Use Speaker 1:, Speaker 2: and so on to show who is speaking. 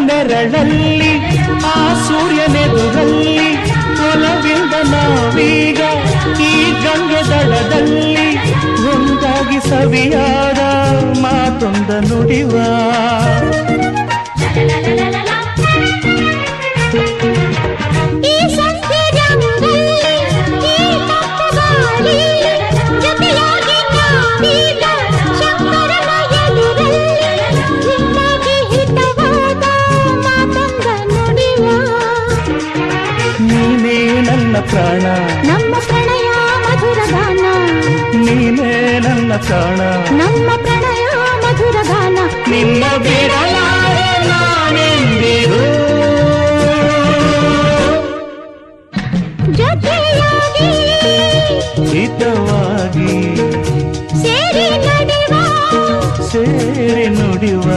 Speaker 1: ನೆರಳಲ್ಲಿ ಆ ಸೂರ್ಯನೆದುರಲ್ಲಿ ಒಲವಿಂದ ನಾವೀಗ ಈ ಗಂಗೆ ದಡದಲ್ಲಿ ಒಂದಾಗಿ ಸವಿಯಾದ ಮಾತೊಂದ ನುಡಿವ. ನನ್ನ ಪ್ರಾಣ.
Speaker 2: ನಮ್ಮ ಪ್ರಣಯ ಮಧುರ ಗಾನ.
Speaker 1: ನೀನೇ ನನ್ನ ಪ್ರಾಣ.
Speaker 2: ನಮ್ಮ ಪ್ರಣಯ ಮಧುರ ಗಾನ.
Speaker 1: ನಿನ್ನ ಹಿತವಾಗಿ
Speaker 2: ಸೇರಿ
Speaker 1: ಸೇರಿ ನುಡಿವ.